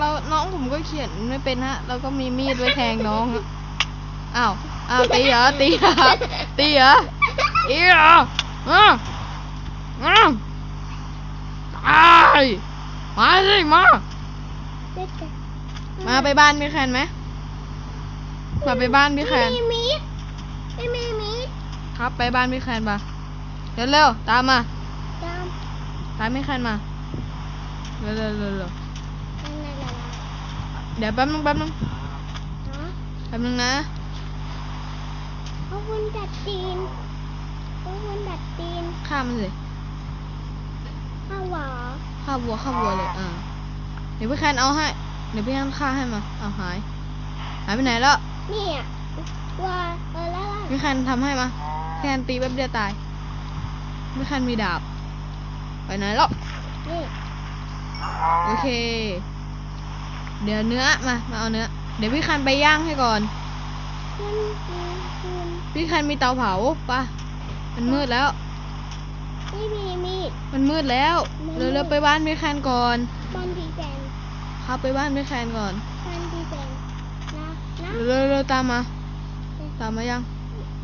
เราน้องผมก็เขียนไม่เป็นฮะแล้วก็มีมีดไว้แทงน้องอะอ้าวอ้าวตีเหรอตีเหรอตีเหรอตีเหรออ้าวอ้าวตายมาสิมามาไปบ้านพี่แคนไหมมาไปบ้านพี่แคนไม่มีมีดไม่มีมีดครับไปบ้านพี่แคนปะเร็วเร็วๆตามมาตามตามพี่แคนมาเร็วเร็วเร็วเร็ว นั่นนั่นนั่น เดี๋ยวแป๊บนึงแป๊บนึงฮะแป๊บนึงนะเอาคนดัดตีนเอาคนดัดตีนฆ่ามันสิเอาหวอฆ่าวัวฆ่าวัวเลยอ่าเดี๋ยวพี่แคนเอาให้เดี๋ยวพี่แคนฆ่าให้มาเอาหายหายไปไหนแล้วเนี่ยว่าเออแล้วล่ะพี่แคนทำให้มาพี่แคนตีแป๊บเดียวตายพี่แคนมีดาบไปไหนแล้วนี่โอเค เดี๋ยวเนื้อมา มาเอาเนื้อ เดี๋ยวพี่แคนไปย่างให้ก่อนคุณคุณคุณพี่แคนมีเตาเผาปะมันมืดแล้ว ไม่มีมีด มันมืดแล้วมันมืเร็ดวเร็วๆไปบ้านพี่แคนก่อนบ้านพี่แจนครับไปบ้านพี่แคนก่อนบ้านพี่แจนนะนะเร็วเร็วๆตามมา ตามมายังน